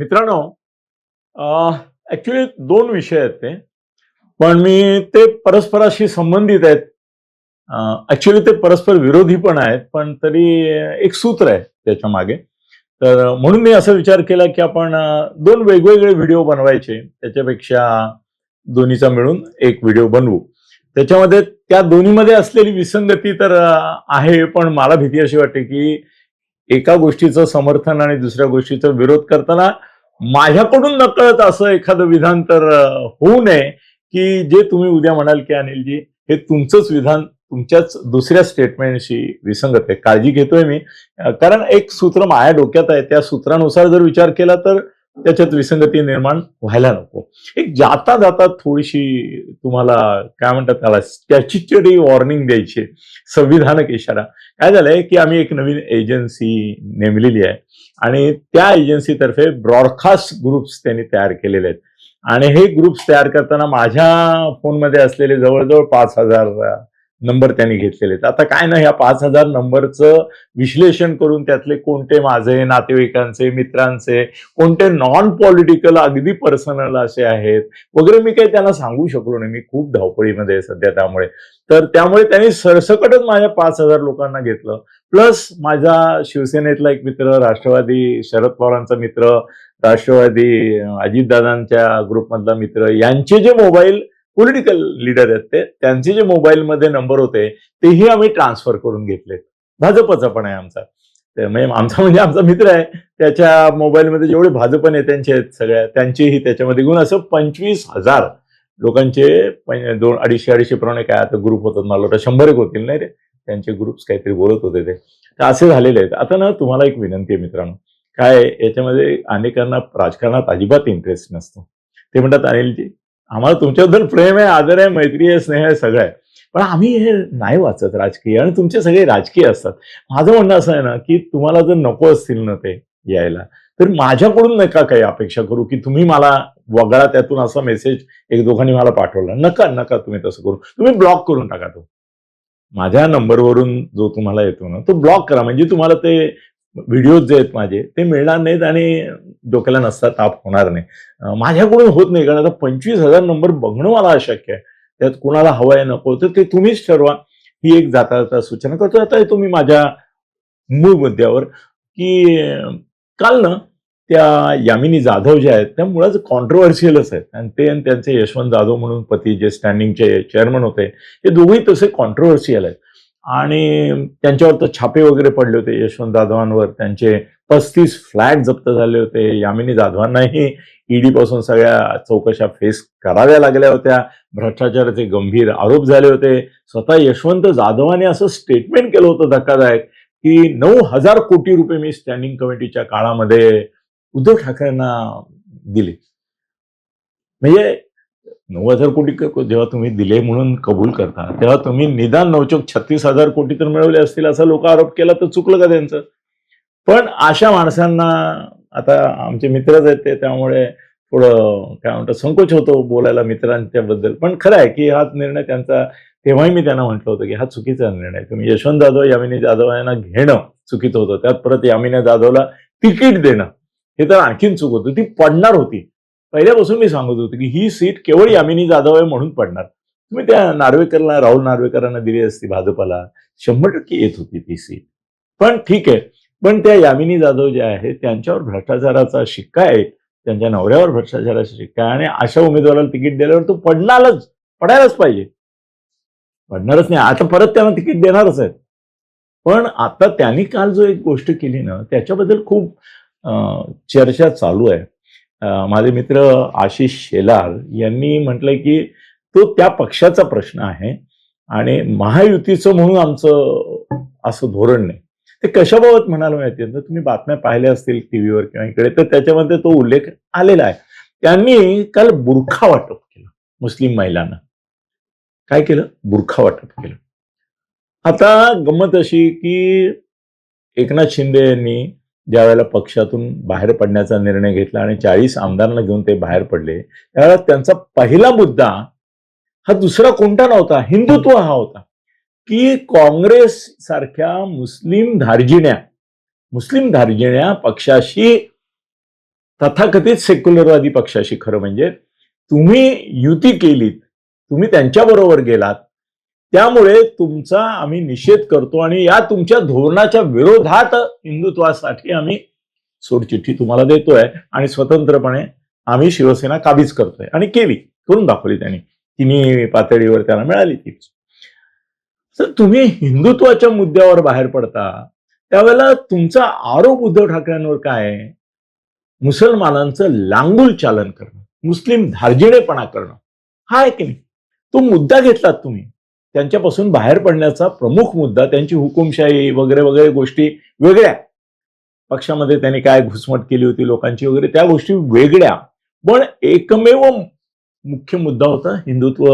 मित्रांनो ॲक्च्युली दोन विषय आहेत ते. पण मी ते परस्पराशी संबंधित आहेत. ॲक्च्युली ते परस्पर विरोधी पण आहेत पण तरी एक सूत्र आहे त्याच्यामागे. तर म्हणून मी असा विचार केला की आपण दोन वेगवेगळे व्हिडिओ बनवायचे. त्याच्यापेक्षा दोन्हीचा मिळून एक व्हिडिओ बनवू. त्याच्यामध्ये त्या दोन्हीमध्ये असलेली विसंगती तर आहे पण मला भीती अशी वाटते की एका गोष्टीचं समर्थन आणि दुसऱ्या गोष्टीचा विरोध करताना माझ्याकडून नकळत असं एखादं विधान तर होऊ नये की जे तुम्ही उद्या म्हणाल की अनिलजी हे तुमचंच विधान तुमच्याच दुसऱ्या स्टेटमेंटशी विसंगत आहे. काळजी घेतोय मी. कारण एक सूत्र माझ्या डोक्यात आहे. त्या सूत्रानुसार जर विचार केला तर त्याच्यात विसंगती निर्माण व्हायला नको. एक जाता जाता थोडीशी तुम्हाला काय म्हणतात त्याला स्टॅच्युटरी वॉर्निंग द्यायची संविधानक इशारा. काय झालंय की आम्ही एक नवीन एजन्सी नेमलेली आहे आणि त्या एजन्सीतर्फे ब्रॉडकास्ट ग्रुप्स त्यांनी तयार केलेले आहेत. आणि हे ग्रुप्स तयार करताना माझ्या फोनमध्ये असलेले जवळजवळ पाच हजार नंबर त्यांनी घेतलेले आहेत. आता काय ना ह्या पाच हजार नंबरचं विश्लेषण करून त्यातले कोणते माझे नातेवाईकांचे मित्रांचे कोणते नॉन पॉलिटिकल अगदी पर्सनल असे आहेत वगैरे मी काही त्यांना सांगू शकलो नाही. मी खूप धावपळीमध्ये आहे सध्या त्यामुळे. तर त्यामुळे त्यांनी सरसकटच माझ्या पाच हजार लोकांना घेतलं. प्लस माझा शिवसेनेतला एक मित्र राष्ट्रवादी शरद पवारांचा मित्र राष्ट्रवादी अजितदादांच्या ग्रुपमधला मित्र यांचे जे मोबाईल पॉलिटिकल लिडर आहेत ते. त्यांचे जे मोबाईलमध्ये नंबर होते तेही आम्ही ट्रान्सफर करून घेतलेत. भाजपचा पण आहे आमचा. म्हणजे आमचा म्हणजे आमचा मित्र आहे. त्याच्या मोबाईलमध्ये जेवढे भाजप नेत्यांचे आहेत सगळ्या त्यांचेही त्याच्यामध्ये घेऊन असं पंचवीस हजार लोकांचे दोन अडीचशे अडीचशे प्रमाणे काय आता ग्रुप होतात. मला वाटतं शंभर एक होतील नाही रे. त्यांचे ग्रुप्स काहीतरी बोलत होते ते. तर असे झालेले आहेत. आता ना तुम्हाला एक विनंती आहे मित्रांनो. काय याच्यामध्ये अनेकांना राजकारणात अजिबात इंटरेस्ट नसतो. ते म्हणतात अनिलजी आम्हाला तुमच्याबद्दल प्रेम आहे आदर आहे मैत्री आहे स्नेह आहे सगळं आहे. पण आम्ही हे नाही वाचत राजकीय आणि तुमचे सगळे राजकीय असतात. माझं म्हणणं असं आहे ना की तुम्हाला जर नको असतील ना ते यायला तर माझ्याकडून नका काही अपेक्षा करू की तुम्ही मला वगळा त्यातून असा मेसेज एक दोघांनी मला पाठवला. नका नका तुम्ही तसं करू. तुम्ही ब्लॉक करून टाका तो. माझ्या नंबरवरून जो तुम्हाला येतो ना तो ब्लॉक करा. म्हणजे तुम्हाला ते व्हिडिओज जे आहेत माझे ते मिळणार नाहीत आणि डोक्याला नसता ताप होणार नाही. माझ्याकडून होत नाही कारण आता पंचवीस हजार नंबर बघणं मला अशक्य आहे. त्यात कुणाला हवं आहे नको तर ते तुम्हीच ठरवा. ही एक जाता जाता सूचना करतो. आता येतो मी माझ्या मूळ मुद्द्यावर की काल ना त्या यामिनी जाधव ज्या आहेत त्या मुळात कॉन्ट्रोवर्शियलच आहेत. आणि ते आणि त्यांचे यशवंत जाधव म्हणून पती जे स्टँडिंगचे चेअरमन होते हे दोघेही तसे कॉन्ट्रोवर्शियल आहेत. आणि त्यांच्यावर तर छापे वगैरे पडले होते यशवंत जाधवांवर. त्यांचे पस्तीस फ्लॅट जप्त झाले होते. यामिनी जाधवांनाही ईडी पासून सगळ्या चौकशा फेस कराव्या लागल्या होत्या. भ्रष्टाचाराचे गंभीर आरोप झाले होते. स्वतः यशवंत जाधवाने असं स्टेटमेंट केलं होतं धक्कादायक की नऊ हजार कोटी रुपये मी स्टँडिंग कमिटीच्या काळामध्ये उद्धव ठाकरेंना दिले. म्हणजे नऊ हजार कोटी जेव्हा तुम्ही दिले म्हणून कबूल करता तेव्हा तुम्ही निदान नवचोक छत्तीस हजार कोटी तर मिळवले असतील असा लोक आरोप केला तर चुकलं का त्यांचं? पण अशा माणसांना आता आमचे मित्रच आहेत ते त्यामुळे थोडं काय म्हणतात संकोच होतो बोलायला मित्रांच्या बद्दल पण खरं आहे की हा निर्णय त्यांचा तेव्हाही मी त्यांना म्हटलं होतं की हा चुकीचा निर्णय तुम्ही यशवंत जाधव यामिनी जाधव यांना घेणं चुकीचं होतं. त्यात परत यामिनी जाधवला तिकीट देणं हे तर आणखीन चूक होतं. ती पडणार होती. पहिल्यापासून मी सांगत होतो की ही सीट केवळ यामिनी जाधव आहे म्हणून पडणार. तुम्ही त्या नार्वेकरला राहुल नार्वेकरांना दिली असती भाजपला शंभर टक्के येत होती ती सीट. पण ठीक आहे. पण त्या यामिनी जाधव ज्या आहेत त्यांच्यावर भ्रष्टाचाराचा शिक्का आहे. त्यांच्या नवऱ्यावर भ्रष्टाचाराचा शिक्का आहे. आणि अशा उमेदवाराला तिकीट दिल्यावर तो पडणारच पडायलाच पाहिजे. पडणारच नाही. आता परत त्यांना तिकीट देणारच आहेत. पण आता त्यांनी काल जो एक गोष्ट केली ना त्याच्याबद्दल खूप चर्चा चालू आहे. माझे मित्र आशिष शेलार यांनी म्हटलंय की तो त्या पक्षाचा प्रश्न आहे आणि महायुतीचं म्हणून आमचं असं धोरण नाही. ते कशाबाबत म्हणायला माहिती तर तुम्ही बातम्या पाहिल्या असतील टीव्हीवर किंवा इकडे तर त्याच्यामध्ये तो उल्लेख आलेला आहे. त्यांनी काल बुरखा वाटप केलं मुस्लिम महिलांना. काय केलं? बुरखा वाटप केलं. आता गंमत अशी की एकनाथ शिंदे यांनी ज्या वेळेला पक्षातून बाहेर पडण्याचा निर्णय घेतला आणि चाळीस आमदारांना घेऊन ते बाहेर पडले त्यावेळेला त्यांचा पहिला मुद्दा हा दुसरा कोणता नव्हता? हिंदुत्व हा होता. की काँग्रेस सारख्या मुस्लिम धार्जिण्या मुस्लिम धार्जिण्या पक्षाशी तथाकथित सेक्युलरवादी पक्षाशी खरं म्हणजे तुम्ही युती केलीत तुम्ही त्यांच्याबरोबर गेलात त्यामुळे तुमचा आम्ही निषेध करतो आणि या तुमच्या धोरणाच्या विरोधात हिंदुत्वासाठी आम्ही सोडचिठ्ठी तुम्हाला देतोय आणि स्वतंत्रपणे आम्ही शिवसेना काबीज करतोय आणि केली करून दाखवली त्यांनी. तिन्ही पातळीवर त्याला मिळाली ती. तर तुम्ही हिंदुत्वाच्या मुद्द्यावर बाहेर पडता त्यावेळेला तुमचा आरोप उद्धव ठाकरेंवर काय मुसलमानांचं लांगुल चालन करणं मुस्लिम धार्जिणेपणा करणं हा आहे की नाही? तो मुद्दा घेतलात तुम्ही. त्यांच्यापासून बाहेर पडण्याचा प्रमुख मुद्दा त्यांची हुकुमशाही वगैरे वगैरे गोष्टी वेगळ्या. पक्षामध्ये त्यांनी काय घुसमट केली होती लोकांची वगैरे त्या गोष्टी वेगळ्या. पण एकमेव मुख्य मुद्दा होता हिंदुत्व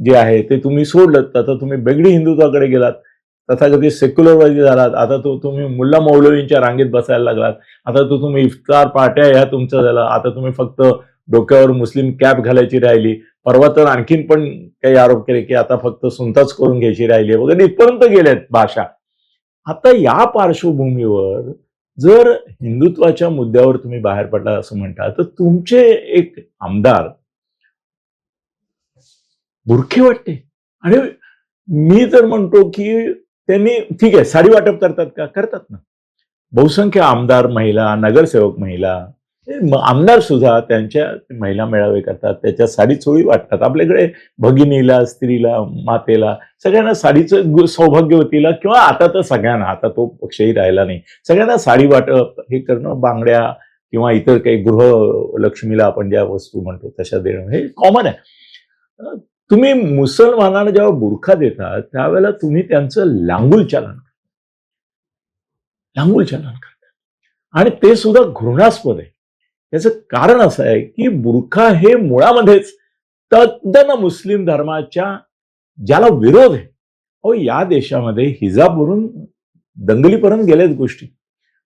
जे आहे ते तुम्ही सोडलं. आता तुम्ही बेगडी हिंदुत्वाकडे गेलात. तथाकथित सेक्युलरवादी झालात. आता तो तुम्ही मुल्ला मौलवींच्या रांगेत बसायला लागलात. आता तो तुम्ही इफ्तार पाट्या ह्या तुमचं झालं. आता तुम्ही फक्त डोक्यावर मुस्लिम कॅप घालायची राहिली. परवा तर आणखीन पण काही आरोप केले की आता फक्त सुनताच करून घ्यायची राहिली वगैरे. इथपर्यंत गेल्यात भाषा. आता या पार्श्वभूमीवर जर हिंदुत्वाच्या मुद्द्यावर तुम्ही बाहेर पडला असं म्हणता तर तुमचे एक आमदार बुरखे वाटते. आणि मी तर म्हणतो की त्यांनी ठीक आहे साडी वाटप करतात का? करतात ना. बहुसंख्य आमदार महिला नगरसेवक महिला आमदार सुद्धा त्यांच्या महिला मेळावे करतात त्याच्या साडी चोळी वाटतात. आपल्याकडे भगिनीला स्त्रीला मातेला सगळ्यांना साडीचं सौभाग्यवतीला किंवा आता तर सगळ्यांना आता तो पक्षही राहिला नाही. सगळ्यांना साडी वाटप हे करणं बांगड्या किंवा इतर काही गृहलक्ष्मीला आपण ज्या वस्तू म्हणतो तशा देणं हे कॉमन आहे. तुम्ही मुसलमानांना जेव्हा बुरखा देता त्यावेळेला तुम्ही त्यांचं लांगुल चालन करता. लांगुल चालन करता. आणि ते सुद्धा घृणास्पद आहे. याचं कारण असं आहे की बुरखा हे मुळामध्येच तद्दन मुस्लिम धर्माच्या ज्याला विरोध आहे. अहो या देशामध्ये हिजाबवरून दंगलीपर्यंत गेल्याच गोष्टी.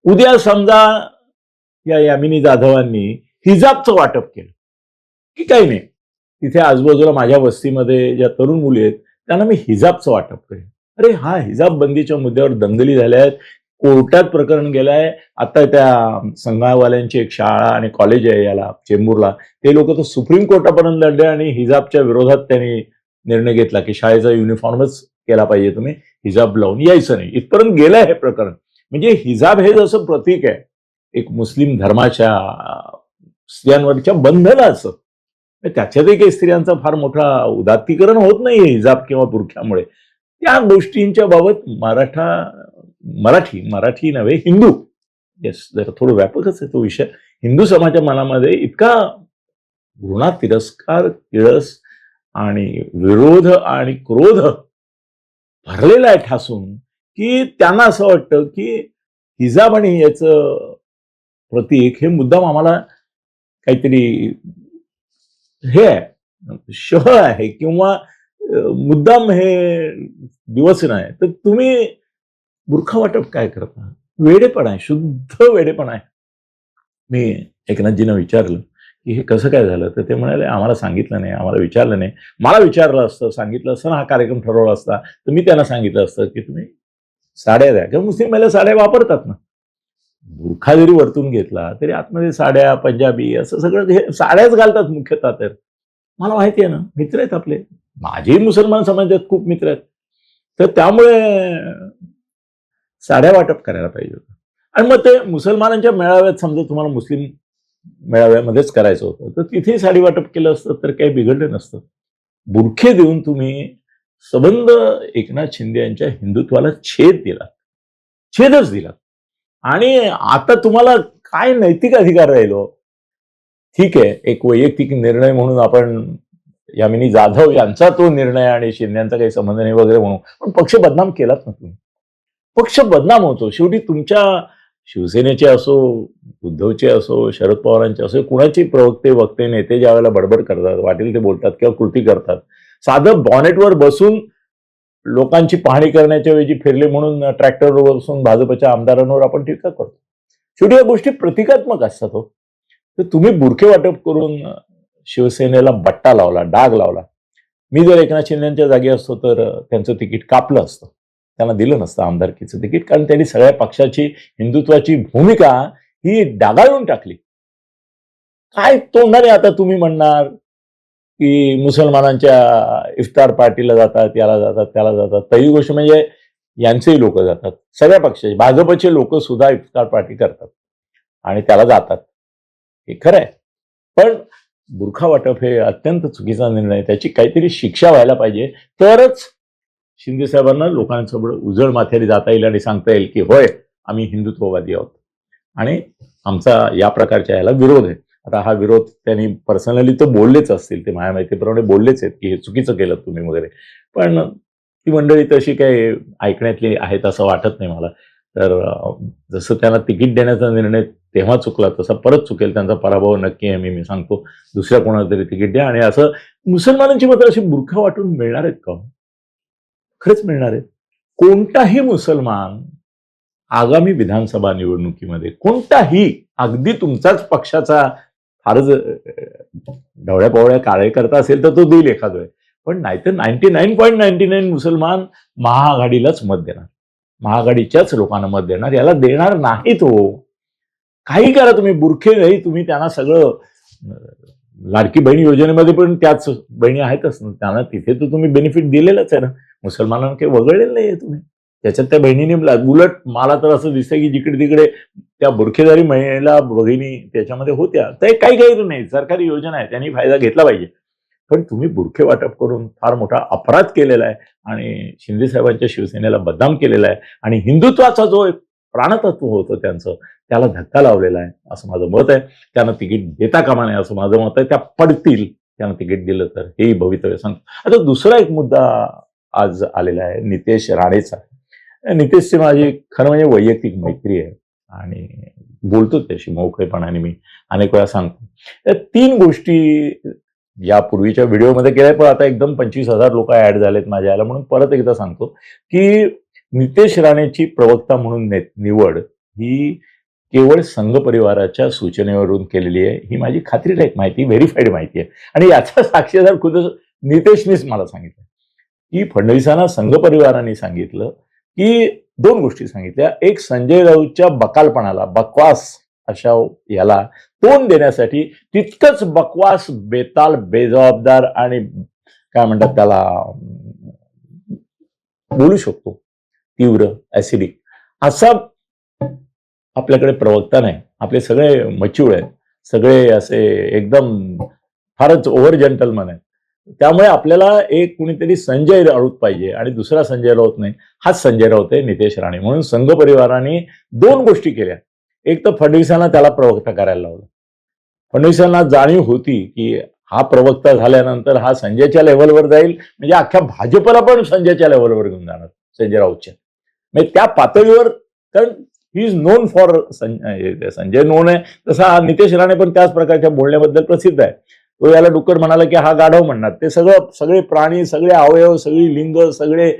उद्या समजा या यामिनी जाधवांनी हिजाबचं वाटप केलं की काही नाही. तिथे आजूबाजूला माझ्या वस्तीमध्ये ज्या तरुण मुली आहेत त्यांना मी हिजाबचं वाटप करेन. अरे हा हिजाब बंदीच्या मुद्द्यावर दंगली झाल्या आहेत कोर्टात प्रकरण गेलंय. आता त्या संघावाल्यांची एक शाळा आणि कॉलेज आहे याला चेंबूरला. ते लोक तर सुप्रीम कोर्टापर्यंत लढले आणि हिजाबच्या विरोधात त्यांनी निर्णय घेतला की शाळेचा युनिफॉर्मच केला पाहिजे तुम्ही. हिजाब लावून यायचं नाही. इथपर्यंत गेलं हे प्रकरण. म्हणजे हिजाब हे जसं प्रतीक आहे एक मुस्लिम धर्माच्या स्त्रियांवरच्या बंधनाचं म्हणजे त्याच्यातही काही स्त्रियांचा फार मोठा उदात्तीकरण होत नाही हिजाब किंवा बुरख्यामुळे त्या गोष्टींच्या बाबत मराठा मराठी मराठी नव्हे हिंदू. येस जरा थोडं व्यापकच आहे तो विषय. हिंदू समाजाच्या मनामध्ये इतका घृणा तिरस्कार किळस आणि विरोध आणि क्रोध भरलेला आहे ठासून की त्यांना असं वाटतं की हिजाब आणि याचं प्रतीक हे मुद्दाम आम्हाला काहीतरी हे आहे शह आहे किंवा मुद्दाम हे दिवस नाही. तर तुम्ही बुरखा वाटप काय करता वेडेपणा आहे शुद्ध वेडेपणा आहे. मी एकनाथजीनं विचारलं की हे कसं काय झालं? तर ते म्हणाले आम्हाला सांगितलं नाही आम्हाला विचारलं नाही. मला विचारलं असतं सांगितलं असतं ना हा कार्यक्रम ठरवला असता. तर मी त्यांना सांगितलं असतं की तुम्ही साड्या द्या. किंवा मुस्लिम महिला साड्या वापरतात ना. बुरखा जरी वरतून घेतला तरी आतमध्ये साड्या पंजाबी असं सगळं हे साड्याच घालतात मुख्यतः तर. मला माहिती आहे ना मित्र आहेत आपले. माझेही मुसलमान समाजात खूप मित्र आहेत. तर त्यामुळे साड्या वाटप करायला पाहिजे होतं. आणि मग ते मुसलमानांच्या मेळाव्यात समजा तुम्हाला मुस्लिम मेळाव्यामध्येच करायचं होतं तर तिथे साडी वाटप केलं असतं तर काही बिघडलं नसतं. बुरखे देऊन तुम्ही सबंध एकनाथ शिंदे यांच्या हिंदुत्वाला छेद दिला. छेदच दिला. आणि आता तुम्हाला काय नैतिक अधिकार राहिलो? ठीक आहे एक वैयक्तिक निर्णय म्हणून आपण यामिनी जाधव यांचा तो निर्णय आणि शिंद्यांचा काही संबंध नाही वगैरे म्हणून. पण पक्ष बदनाम केलाच ना तुम्ही? पक्ष बदनाम होतो. शेवटी तुमच्या शिवसेनेचे असो उद्धवचे असो शरद पवारांचे असो कुणाचे प्रवक्ते वक्ते नेते ज्या वेळेला बडबड करतात वाटेल ते बोलतात किंवा कृती करतात. साधं बॉनेटवर बसून लोकांची पाहणी करण्याच्या वेळी फिरले म्हणून ट्रॅक्टरवर बसून भाजपच्या आमदारांवर आपण टीका करतो. शेवटी या गोष्टी प्रतिकात्मक असतात हो. तर तुम्ही बुरखे वाटप करून शिवसेनेला बट्टा लावला डाग लावला. मी जर एकनाथ शिंदेच्या जागी असतो तर त्यांचं तिकीट कापलं असतं. त्यांना दिलं नसतं आमदारकीचं तिकीट. कारण त्यांनी सगळ्या पक्षाची हिंदुत्वाची भूमिका ही डागाळून टाकली. काय तोंडाने आता तुम्ही म्हणणार की मुसलमानांच्या इफ्तार पार्टीला जातात याला जातात त्याला जातात. पहिली गोष्ट म्हणजे यांचेही लोक जातात. सगळ्या पक्षाचे भाजपचे लोक सुद्धा इफ्तार पार्टी करतात. आणि त्याला जातात. हे खरं आहे. पण बुरखा वाटप हे अत्यंत चुकीचा निर्णय त्याची काहीतरी शिक्षा व्हायला पाहिजे. तरच शिंदे साहेबांना लोकांसमोर उजळ माथ्याने जाता येईल आणि सांगता येईल की होय आम्ही हिंदुत्ववादी आहोत. आणि आमचा या प्रकारच्या याला विरोध आहे. आता हा विरोध त्यांनी पर्सनली तर बोललेच असतील ते माझ्या माहितीप्रमाणे बोललेच आहेत की हे चुकीचं केलं तुम्ही वगैरे. पण ती मंडळी तशी काही ऐकण्यातली आहेत असं वाटत नाही मला. तर जसं त्यांना तिकीट देण्याचा निर्णय तेव्हा चुकला तसा परत चुकेल त्यांचा पराभव नक्की आहे मी मी सांगतो. दुसऱ्या कोणाला तरी तिकीट द्या. आणि असं मुसलमानांची मात्र अशी मूर्खा वाटून मिळणार आहेत का हो? खरंच मिळणार आहे. कोणताही मुसलमान आगामी विधानसभा निवडणुकीमध्ये कोणताही अगदी तुमचाच पक्षाचा फारच अं, ढवळ्या पवळ्या कार्यकर्ता असेल तर तो देईल एखाद वेळ पण नाहीतर ninety nine point ninety nine मुसलमान महाआघाडीलाच मत देणार. महाआघाडीच्याच लोकांना मत देणार. याला देणार नाही तो. काही करा तुम्ही बुरखे नाही तुम्ही त्यांना सगळं लाडकी बहीण योजनेमध्ये पण त्याच बहिणी आहेतच. ना त्यांना तिथे तर तुम्ही बेनिफिट दिलेलंच आहे ना. मुसलमानांना काही वगळलेलं नाहीये तुम्ही. त्याच्यात त्या बहिणीने उलट मला तर असं दिसतं की जिकडे तिकडे त्या बुरखेदारी महिला भगिनी त्याच्यामध्ये होत्या. तर काही काही नाही. सरकारी योजना आहे. त्यांनी फायदा घेतला पाहिजे. पण तुम्ही बुरखे वाटप करून फार मोठा अपराध केलेला आहे आणि शिंदे साहेबांच्या शिवसेनेला बदनाम केलेला आहे. आणि हिंदुत्वाचा जो एक प्राणतत्व होतं त्यांचं त्याला धक्का लावलेला आहे असं माझं मत आहे. त्यांना तिकीट देता कामा नये असं माझं मत आहे. त्या पडतील त्यांना तिकीट दिलं तर हेही भवितव्य सांगतो. आता दुसरा एक मुद्दा आज आलेला आहे नितेश राणेचा. नितेशची माझी खरं म्हणजे वैयक्तिक मैत्री आहे आणि बोलतो त्याशी मोकळेपणाने मी अनेक वेळा सांगतो. त्या तीन गोष्टी या पूर्वीच्या व्हिडिओमध्ये केल्या पण आता एकदम पंचवीस हजार लोक ऍड झालेत माझ्या याला म्हणून परत एकदा सांगतो की नितेश राणेची प्रवक्ता म्हणून निवड ही केवळ संघ परिवाराच्या सूचनेवरून केलेली आहे. ही माझी खात्रीदायक माहिती व्हेरीफाईड माहिती आहे. आणि याचा साक्षीदार खुद नितेशनीच मला सांगितलं. की फडणवीसांना संघ परिवाराने सांगितलं की दोन गोष्टी सांगितल्या. एक संजय राऊतच्या बकालपणाला बकवास अशा याला तोंड देण्यासाठी तितकंच बकवास बेताल बेजबाबदार आणि काय म्हणतात त्याला बोलू शकतो. तीव्र ऍसिडिक असा आपल्याकडे प्रवक्ता नाही. आपले सगळे मच्युळ आहेत. सगळे असे एकदम फारच ओव्हर जेंटलमन आहेत. त्यामुळे आपल्याला एक कुणीतरी संजय राऊत पाहिजे आणि दुसरा संजय राऊत नाही. हाच संजय राऊत आहे नितेश राणे. म्हणून संघ परिवाराने दोन गोष्टी केल्या. एक तर फडणवीसांना त्याला प्रवक्ता करायला लावलं. फडणवीसांना जाणीव होती की हा प्रवक्ता झाल्यानंतर हा संजयच्या लेव्हलवर जाईल. म्हणजे अख्ख्या भाजपला पण संजयच्या लेव्हलवर घेऊन जाणार संजय राऊतच्या. म्हणजे त्या पातळीवर कारण ही is known for Sanjay known आहे तसा हा नितेश राणे पण त्याच प्रकारच्या बोलण्याबद्दल प्रसिद्ध आहे. तो याला डुक्कर म्हणाला की हा गाढव म्हणणार. ते सगळं सगळे प्राणी सगळे अवयव सगळी लिंग सगळे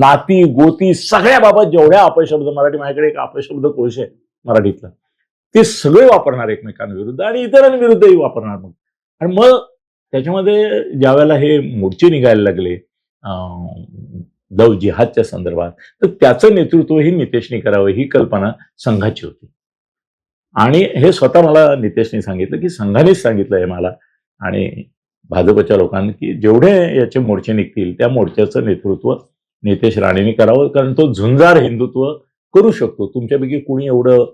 नाती गोती सगळ्या बाबत जेवढ्या अपशब्द मराठी माझ्याकडे एक अपशब्द कोश आहे मराठीतला ते सगळे वापरणार एकमेकांविरुद्ध आणि इतरांविरुद्धही वापरणार मग. आणि मग त्याच्यामध्ये ज्यावेळेला हे मोर्चे निघायला लागले लव जिहादच्या संदर्भात तर त्याचं नेतृत्व ही नितेशने करावं ही कल्पना संघाची होती. आणि हे स्वतः मला नितेशने सांगितलं की संघानेच सांगितलं आहे मला. आणि भाजपच्या लोकांनी की जेवढे याचे मोर्चे निघतील त्या मोर्चाचं नेतृत्व नितेश राणेंनी करावं कारण तो झुंजार हिंदुत्व करू शकतो. तुमच्यापैकी कुणी एवढं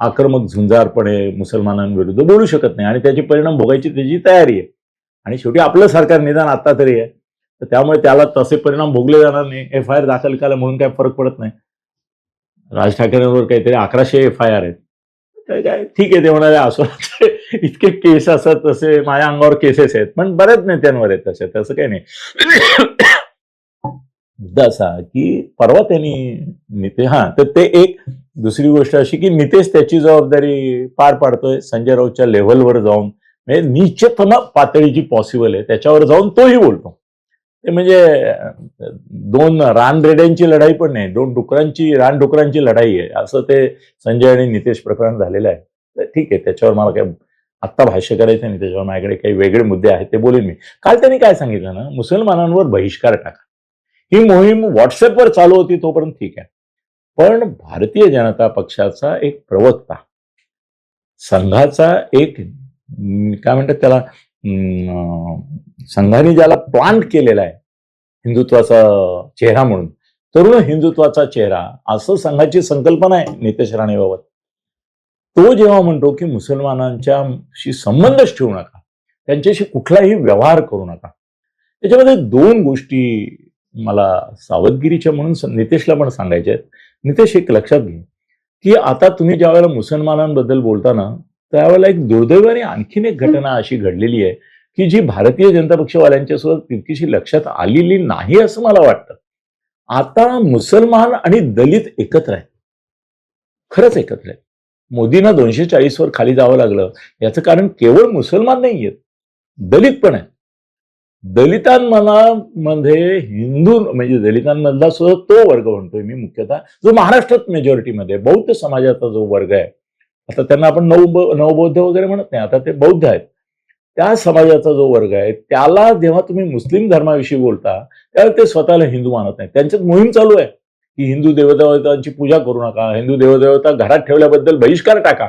आक्रमक झुंजारपणे मुसलमानांविरुद्ध बोलू शकत नाही. आणि त्याचे परिणाम भोगायची त्याची तयारी आहे. आणि शेवटी आपलं सरकार निदान आता तरी आहे. तर त्यामुळे त्याला तसे परिणाम भोगले जाणार नाही. एफ आय आर दाखल केला म्हणून काय फरक पडत नाही. राज ठाकरेंवर काहीतरी अकराशे एफ आय आर आहेत. काय काय ठीक आहे ते म्हणाले असो इतके केस असतात तसे माझ्या अंगावर केसेस आहेत. पण बऱ्याच नेत्यांवर आहेत तसे तसं काही नाही. मुद्दा असा की परवा त्यांनी निते हा तर ते एक दुसरी गोष्ट अशी की नितेश त्याची जबाबदारी पार पाडतोय संजय राऊतच्या लेव्हलवर जाऊन. म्हणजे नीचतम पातळी जी पॉसिबल आहे त्याच्यावर जाऊन तोही बोलतो. ते म्हणजे दोन रानरेड्यांची लढाई पण नाही दोन डुकरांची रानडुकरांची लढाई आहे. असं ते संजय आणि नितेश प्रकरण झालेलं आहे. तर ठीक आहे त्याच्यावर मला काय आत्ता भाष्य करायचं नाही त्याच्यावर माझ्याकडे काही वेगळे मुद्दे आहेत ते बोलेन मी. काल त्यांनी काय सांगितलं ना मुसलमानांवर बहिष्कार टाका. ही मोहीम व्हॉट्सअपवर चालू होती तोपर्यंत ठीक आहे. पण भारतीय जनता पक्षाचा एक प्रवक्ता संघाचा एक काय म्हणतात त्याला संघाने ज्याला प्लांट केलेला आहे हिंदुत्वाचा चेहरा म्हणून तरुण हिंदुत्वाचा चेहरा असं संघाची संकल्पना आहे नितेश राणेबाबत. तो जेव्हा म्हणतो की मुसलमानांच्याशी संबंधच ठेवू नका त्यांच्याशी कुठलाही व्यवहार करू नका त्याच्यामध्ये दोन गोष्टी मला सावधगिरीच्या म्हणून नितेशला पण सांगायच्या आहेत. नितेश एक लक्षात घे की आता तुम्ही ज्या वेळेला मुसलमानांबद्दल बोलताना त्यावेळेला एक दुर्दैवाने आणखीन एक घटना अशी घडलेली आहे की जी भारतीय जनता पक्षवाल्यांच्या सुद्धा तितकीशी लक्षात आलेली नाही असं मला वाटतं. आता मुसलमान आणि दलित एकत्र आहेत. खरंच एकत्र आहेत. मोदींना दोनशे चाळीस वर खाली जावं लागलं. याचं कारण केवळ मुसलमान नाही आहेत दलित पण आहेत. दलितांमध्ये हिंदू म्हणजे दलितांमधला सुद्धा तो वर्ग म्हणतोय मी मुख्यतः जो महाराष्ट्रात मेजॉरिटीमध्ये बौद्ध समाजाचा जो वर्ग आहे आता त्यांना आपण नव नवबौद्ध वगैरे म्हणत नाही आता ते बौद्ध आहेत. त्या समाजाचा जो वर्ग आहे त्याला जेव्हा तुम्ही मुस्लिम धर्माविषयी बोलता त्यावेळेस ते स्वतःला हिंदू मानत नाही त्यांच्यात मोहीम चालू आहे की हिंदू देवदेवतांची पूजा करू नका हिंदू देवदेवता घरात ठेवल्याबद्दल बहिष्कार टाका.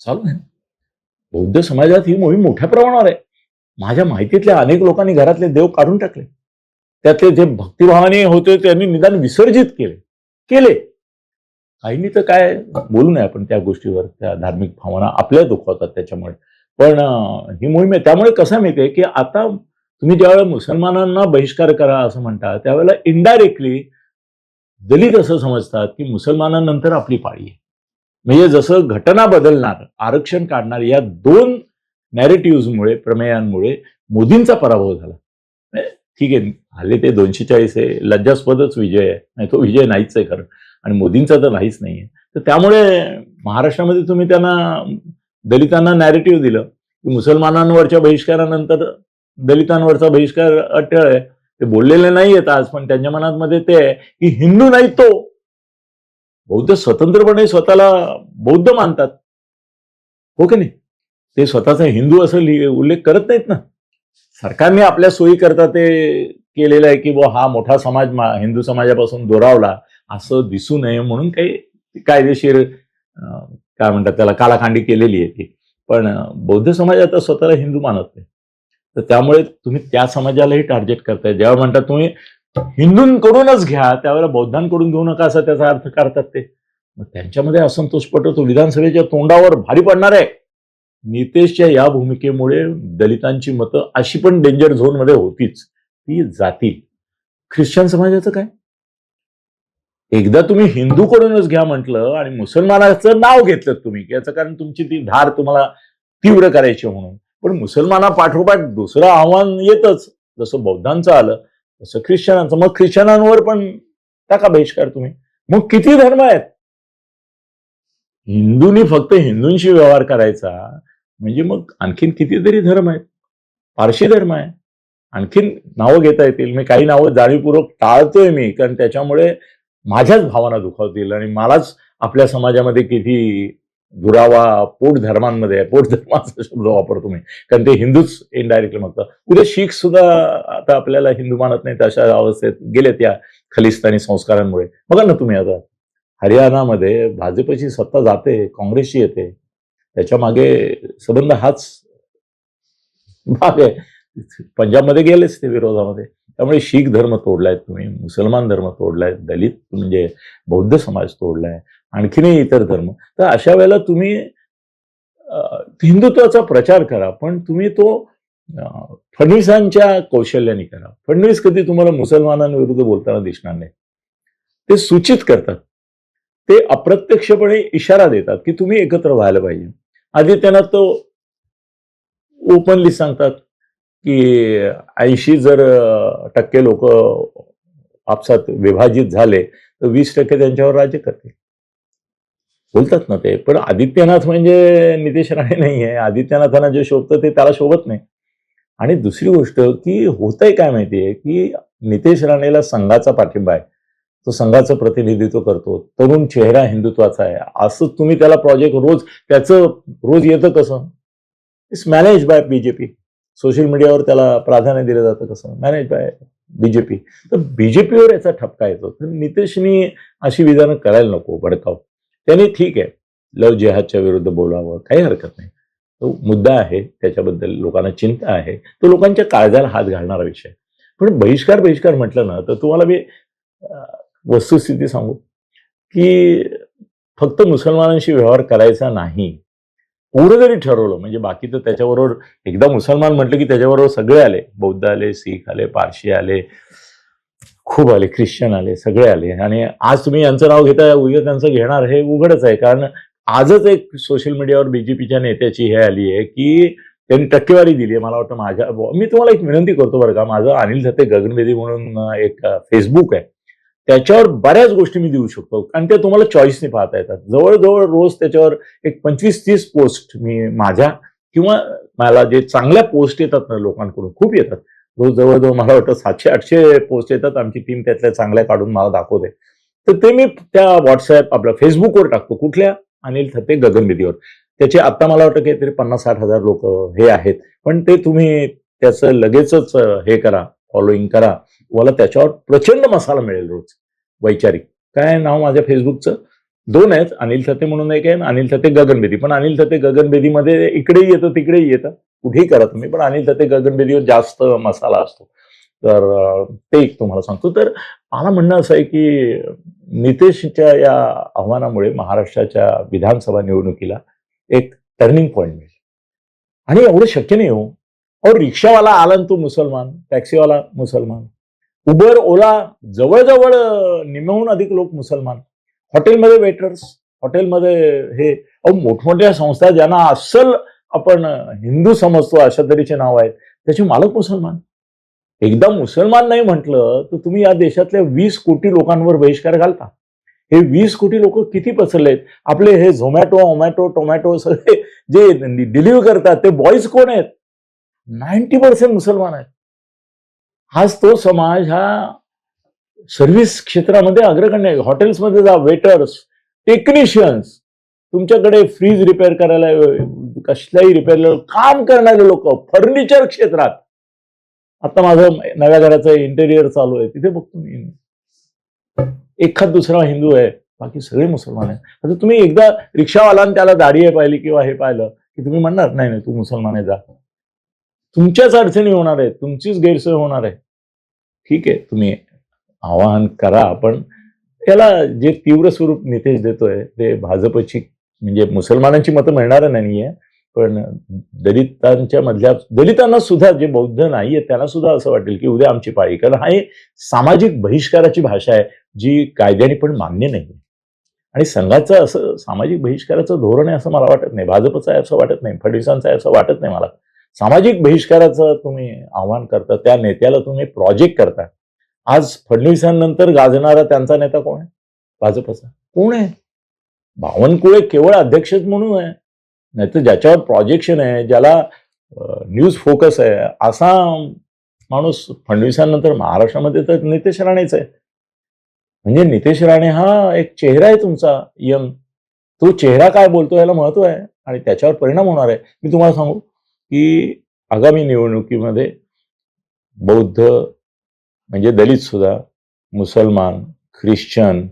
चालू आहे. बौद्ध समाजात ही मोहीम मोठ्या प्रमाणावर आहे. माझ्या माहितीतल्या अनेक लोकांनी घरातले देव काढून टाकले. त्यातले जे भक्तिभावाने होते त्यांनी निदान विसर्जित केले. केले. आईनी तर काय बोलू नये आपण त्या गोष्टीवर त्या धार्मिक भावना आपल्या दुखवतात त्याच्यामुळे. पण ही मोहीम आहे. त्यामुळे कसं माहितीये की आता तुम्ही ज्यावेळेला मुसलमानांना बहिष्कार करा असं म्हणता त्यावेळेला इनडायरेक्टली दलित असं समजतात की मुसलमानांनंतर आपली पाळी आहे. म्हणजे जसं घटना बदलणार आरक्षण काढणार या दोन नॅरेटिव्हमुळे प्रमेयांमुळे मोदींचा पराभव झाला. म्हणजे ठीक आहे हल्ली ते दोनशे चाळीस आहे लज्जास्पदच विजय आहे. नाही तो विजय नाहीच आहे खरं. आणि मोदींचा तर नाहीच नाहीये. तर त्यामुळे महाराष्ट्रामध्ये तुम्ही त्यांना दलितांना नॅरेटिव्ह दिलं की मुसलमानांवरच्या बहिष्कारानंतर दलितांवरचा बहिष्कार अटळ आहे. ते बोललेले नाही आहेत आज पण त्यांच्या मनामध्ये ते आहे की हिंदू नाही तो. बौद्ध स्वतंत्रपणे स्वतःला बौद्ध मानतात. हो की नाही? ते स्वतःचा हिंदू असं लिहि- उल्लेख करत नाहीत ना. सरकारने आपल्या सोयी करता ते केलेलं आहे की बुवा हा मोठा समाज मा- हिंदू समाजापासून दुरावला. असं दिसू नये म्हणून काही कायदेशीर काय म्हणतात त्याला कालाखांडी केलेली आहे ती. पण बौद्ध समाज आता स्वतःला हिंदू मानत नाही. तर त्यामुळे तुम्ही त्या समाजालाही टार्गेट करताय. जेव्हा म्हणतात तुम्ही हिंदूंकडूनच घ्या त्यावेळेला बौद्धांकडून घेऊ नका असा त्याचा अर्थ काढतात ते. मग त्यांच्यामध्ये असंतोष पटवतो विधानसभेच्या तोंडावर भारी पडणार आहे. नितेशच्या या भूमिकेमुळे दलितांची मतं अशी पण डेंजर झोनमध्ये होतीच. ती जातील. ख्रिश्चन समाजाचं काय? एकदा तुम्ही हिंदूकडूनच घ्या म्हटलं आणि मुसलमानाचं नाव घेतलं तुम्ही याचं कारण तुमची ती धार तुम्हाला तीव्र करायची म्हणून. पण मुसलमाना पाठोपाठ दुसरं आव्हान येतच. जसं बौद्धांचं आलं तसं ख्रिश्चनांचं. मग ख्रिश्चनांवर पण टाका बहिष्कार तुम्ही. मग किती धर्म आहेत? हिंदूंनी फक्त हिंदूंशी व्यवहार करायचा. म्हणजे मग आणखीन कितीतरी धर्म आहेत. पारशी धर्म आहे आणखीन नावं घेता येतील. मी काही नावं जाणीवपूर्वक टाळतोय मी कारण त्याच्यामुळे माझ्याच भावना दुखावतील आणि मलाच आपल्या समाजामध्ये किती दुरावा पोट धर्मांमध्ये आहे. पोट धर्माचा शब्द वापरतो मी. कारण ते हिंदूच इनडायरेक्टली म्हणतात उद्या शीख सुद्धा आता आपल्याला हिंदू मानत नाहीत अशा अवस्थेत गेले त्या खलिस्तानी संस्कारांमुळे. बघा ना तुम्ही आता. हरियाणामध्ये भाजपची सत्ता जाते काँग्रेसची येते. त्याच्यामागे संबंध हाच. भाग आहे पंजाबमध्ये गेलेच ते विरोधामध्ये. त्यामुळे शीख धर्म तोडलाय तुम्ही मुसलमान धर्म तोडलाय दलित म्हणजे बौद्ध समाज तोडलाय आणखीनही इतर धर्म. तर अशा वेळेला तुम्ही हिंदुत्वाचा प्रचार करा पण तुम्ही तो फडणवीसांच्या कौशल्याने करा. फडणवीस कधी तुम्हाला मुसलमानांविरुद्ध बोलताना दिसणार नाही. ते सूचित करतात. ते अप्रत्यक्षपणे इशारा देतात की तुम्ही एकत्र व्हायला पाहिजे. आधी त्यांना तो ओपनली सांगतात की ऐंशी जर टक्के लोक आपसात विभाजित झाले तर वीस टक्के त्यांच्यावर राज्य करतील. बोलतात ना ते पण आदित्यनाथ म्हणजे नितेश राणे नाही आहे. आदित्यनाथांना जे शोभतं ते त्याला शोभत नाही. आणि दुसरी गोष्ट की होतंय काय माहितीये की नितेश राणेला संघाचा पाठिंबा आहे. तो संघाचं प्रतिनिधित्व करतो. तरुण चेहरा हिंदुत्वाचा आहे. असं तुम्ही त्याला प्रोजेक्ट रोज त्याचं रोज येतं कसं? It's manage by BJP social मीडियावर त्याला प्राधान्य दिलं जातं कसं? मॅनेज बाय बीजेपी तर बीजेपीवर याचा ठपका येतो. तर नितेशनी अशी विधानं करायला नको भडकाव. त्यांनी ठीक आहे लव जेहादच्या विरुद्ध बोलावं काही हरकत नाही. तो मुद्दा आहे त्याच्याबद्दल लोकांना चिंता आहे. तो लोकांच्या काळजाला हात घालणारा विषय. पण बहिष्कार बहिष्कार म्हटलं ना तर तुम्हाला मी वस्तुस्थिती सांगू की फक्त मुसलमानांशी व्यवहार करायचा नाही. एवढं जरी ठरवलं म्हणजे बाकी तर त्याच्याबरोबर एकदा मुसलमान म्हटलं की त्याच्याबरोबर सगळे आले. बौद्ध आले सीख आले पारशी आले खूप आले ख्रिश्चन आले सगळे आले. आणि आज तुम्ही यांचं नाव घेता उद्या त्यांचं घेणार हे उघडच आहे. कारण आजच एक सोशल मीडियावर बीजेपीच्या नेत्याची हे आली आहे की त्यांनी टक्केवारी दिली आहे. मला वाटतं माझ्या मी तुम्हाला एक विनंती करतो बरं का माझं अनिल धत्ते गगनवेदी म्हणून एक फेसबुक आहे. त्याच्यावर बऱ्याच गोष्टी मी देऊ शकतो. कारण ते तुम्हाला चॉईसने पाहता येतात. जवळजवळ रोज त्याच्यावर एक पंचवीस तीस पोस्ट मी माझ्या किंवा मला जे चांगल्या पोस्ट येतात ना लोकांकडून खूप येतात. रोज जवळजवळ मला वाटतं सातशे आठशे पोस्ट येतात. आमची टीम त्यातल्या चांगल्या काढून मला दाखवते. तर ते मी त्या व्हॉट्सअप आपल्या फेसबुकवर टाकतो. कुठल्या? अनिल थत्ते गगनविधीवर त्याचे आता मला वाटतं काहीतरी पन्नास साठ हजार लोक हे आहेत. पण ते तुम्ही त्याचं लगेचच हे करा. फॉलोईंग करा. मला त्याच्यावर प्रचंड मसाला मिळेल रोज. वैचारिक. काय नाव माझ्या फेसबुकचं? दोन आहेत. अनिल थते म्हणून एक आहे अनिल थते गगनबेदी. पण अनिल थते गगनबेदीमध्ये इकडेही येतं तिकडेही येतं. कुठेही करा तुम्ही. पण अनिल थते गगनबेदीवर जास्त मसाला असतो. तर ते एक तुम्हाला सांगतो. तर मला म्हणणं असं आहे की नितेशच्या या आव्हानामुळे महाराष्ट्राच्या विधानसभा निवडणुकीला एक टर्निंग पॉईंट मिळेल. आणि एवढं शक्य नाही हो. अहो रिक्षावाला आला ना तो मुसलमान टॅक्सीवाला मुसलमान. उबर ओला जवळजवळ निम्महून अधिक लोक मुसलमान. हॉटेलमध्ये वेटर्स हॉटेलमध्ये हे अहो मोठमोठ्या संस्था ज्यांना अस्सल आपण हिंदू समजतो अशा तऱ्हेचे नाव आहेत त्याचे मालक मुसलमान. एकदा मुसलमान नाही म्हटलं तर तुम्ही या देशातल्या वीस कोटी लोकांवर बहिष्कार घालता. हे वीस कोटी लोक किती पसरलेत आपले हे झोमॅटो ओमॅटो टोमॅटो सगळे जे डिलिव्हर करतात ते बॉईज कोण आहेत? नाईन्टी पर्सेंट मुसलमान आहेत. आज तो समाज हा सर्व्हिस क्षेत्रामध्ये अग्रगण्य आहे. हॉटेल्समध्ये जा वेटर्स टेक्निशियन्स तुमच्याकडे फ्रीज रिपेअर करायला कसल्याही रिपेअर काम करणारे लोक फर्निचर क्षेत्रात. आता माझं नव्या घराचं इंटेरियर चालू आहे. तिथे बघतो मी. एखाद दुसरा हिंदू आहे. बाकी सगळे मुसलमान आहेत. आता तुम्ही एकदा रिक्षावाला आणि त्याला दाढी आहे पाहिली किंवा हे पाहिलं की तुम्ही म्हणणार नाही नाही तू मुसलमान आहे जा. तुमच्याच अडचणी होणार आहेत तुमचीच गैरसोय होणार आहे. ठीक आहे तुम्ही आवाहन करा पण त्याला जे तीव्र स्वरूप नितेश देतोय ते भाजपची म्हणजे मुसलमानांची मतं मिळणार नाहीये पण दलितांच्या मधल्या दलितांना सुद्धा जे बौद्ध नाहीये त्यांना सुद्धा असं वाटेल की उद्या आमची पाळी कारण हा एक सामाजिक बहिष्काराची भाषा आहे जी कायद्याने पण मान्य नाही आणि संघाचं असं सामाजिक बहिष्काराचं धोरण आहे असं मला वाटत नाही भाजपचं आहे असं वाटत नाही फडणवीसांचं आहे असं वाटत नाही मला. सामाजिक बहिष्काराचं तुम्ही आव्हान करता त्या नेत्याला तुम्ही प्रोजेक्ट करता आज फडणवीसांनंतर गाजणारा त्यांचा नेता कोण आहे? भाजपचा. कोण आहे? बावनकुळे केवळ अध्यक्षच म्हणून आहे. नाहीतर ज्याच्यावर प्रोजेक्शन आहे ज्याला न्यूज फोकस आहे असा माणूस फडणवीसांनंतर महाराष्ट्रामध्ये तर नितेश राणेच आहे. म्हणजे नितेश राणे हा एक चेहरा आहे तुमचा यंग तो चेहरा काय बोलतो याला महत्त्व आहे आणि त्याच्यावर परिणाम होणार आहे. मी तुम्हाला सांगू की आगामी निवडणुकीमध्ये बौद्ध म्हणजे दलित सुद्धा मुसलमान ख्रिश्चन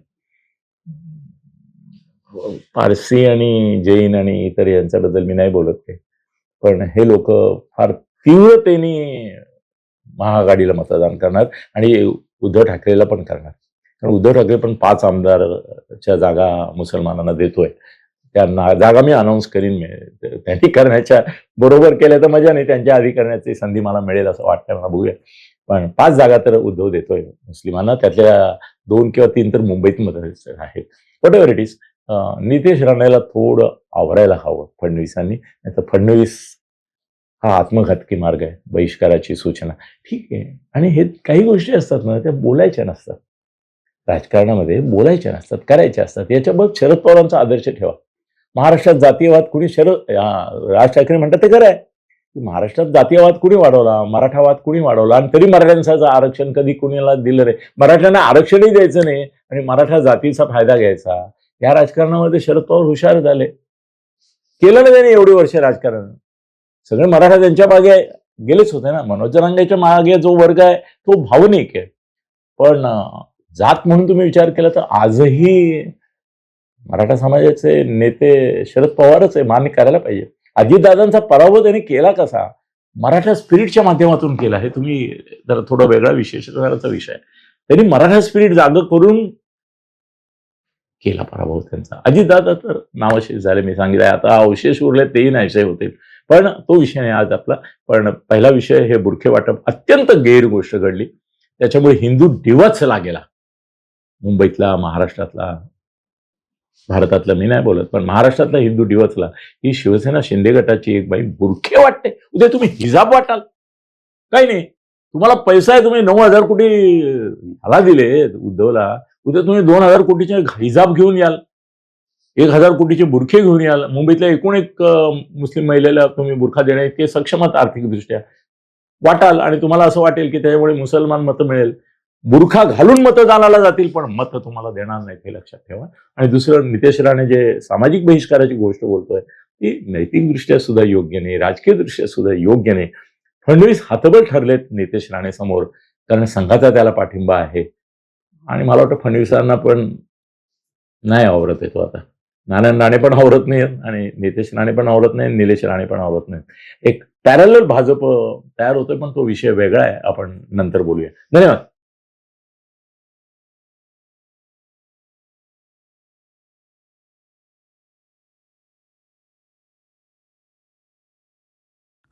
पारसी आणि जैन आणि इतर यांच्याबद्दल मी नाही बोलत ते पण हे लोक फार तीव्रतेने महाआघाडीला मतदान करणार आणि उद्धव ठाकरेला पण करणार. कारण उद्धव ठाकरे पण पाच आमदारच्या जागा मुसलमानांना देतोय. त्यांना जागा मी अनाऊन्स करीन त्यांनी करण्याच्या बरोबर केल्या तर मजा नाही त्यांच्या आधी करण्याची संधी मला मिळेल असं वाटतं मला बघूया. पण पाच जागा तर उद्धव देतोय मुस्लिमांना. त्यातल्या दोन किंवा तीन तर मुंबईत मध्ये आहेत. Whatever it is Nitesh राणेला थोडं आवरायला हवं फडणवीसांनी. नाही तर फडणवीस हा आत्मघातकी मार्ग आहे बहिष्काराची सूचना. ठीक आहे. आणि हे काही गोष्टी असतात ना त्या बोलायच्या नसतात. राजकारणामध्ये बोलायच्या नसतात करायच्या असतात. याच्याबद्दल शरद पवारांचा आदर्श ठेवा. महाराष्ट्रात जातीयवाद कुणी शरद राज ठाकरे म्हणतात ते खरं आहे. महाराष्ट्रात जातीयवाद कुणी वाढवला? मराठावाद कुणी वाढवला? आणि तरी मराठ्यांचं आरक्षण कधी कुणीला दिलं नाही? मराठ्यांना आरक्षणही द्यायचं नाही आणि मराठा जातीचा फायदा घ्यायचा. या राजकारणामध्ये शरद पवार हुशार झाले. केलं ना त्यांनी एवढी वर्ष राजकारण. सगळे मराठा त्यांच्या मागे गेलेच होते ना. मनोज जरांगेच्या मागे जो वर्ग आहे तो भावनिक आहे. पण जात म्हणून तुम्ही विचार केला तर आजही मराठा समाजाचे नेते शरद पवारच आहे मान्य करायला पाहिजे. अजितदादांचा पराभव त्यांनी केला कसा? मराठा स्पिरिटच्या माध्यमातून केला हे तुम्ही जरा थोडा वेगळा विशेषणाचा विषय आहे. त्यांनी मराठा स्पिरिट जाग करून केला पराभव त्यांचा. अजितदादा तर नावशेष झाले मी सांगितलं आता अवशेष उरले तेही नाहीसे होतील. पण तो विषय नाही आज आपला. पण पहिला विषय हे बुरखे वाटप अत्यंत गैर गोष्ट घडली. त्याच्यामुळे हिंदू दिवस लागेला. मुंबईतला महाराष्ट्रातला भारतातला मी नाही बोलत पण महाराष्ट्रातला हिंदू डिवचला ही शिवसेना शिंदे गटाची एक बाई बुरखे वाटते. उद्या तुम्ही हिजाब वाटाल. काही नाही. तुम्हाला पैसा आहे तुम्ही नऊ हजार कोटी ह्याला दिले उद्धवला. उद्या तुम्ही दोन हजार कोटीचे हिजाब घेऊन याल. एक हजार कोटीचे बुरखे घेऊन याल. मुंबईतल्या एकूण एक मुस्लिम महिलेला तुम्ही बुरखा देणे इतके सक्षम आहात आर्थिकदृष्ट्या वाटाल. आणि तुम्हाला असं वाटेल की त्याच्यामुळे मुसलमान मतं मिळेल. बुरखा घालून मतदानाला जातील पण मत तुम्हाला देणार नाहीत हे लक्षात ठेवा. आणि दुसरं नितेश राणे जे सामाजिक बहिष्काराची गोष्ट बोलतोय ती नैतिकदृष्ट्या सुद्धा योग्य नाही राजकीयदृष्ट्या सुद्धा योग्य नाही. फडणवीस हातबल ठरलेत नितेश राणे समोर कारण संघाचा त्याला पाठिंबा आहे. आणि मला वाटतं फडणवीसांना पण नाही आवरत येतो आता. नारायण राणे पण आवरत नाही आणि नितेश राणे पण आवरत नाही निलेश राणे पण आवरत नाही एक पॅरल भाजप तयार होतोय पण तो विषय वेगळा आहे. आपण नंतर बोलूया. धन्यवाद.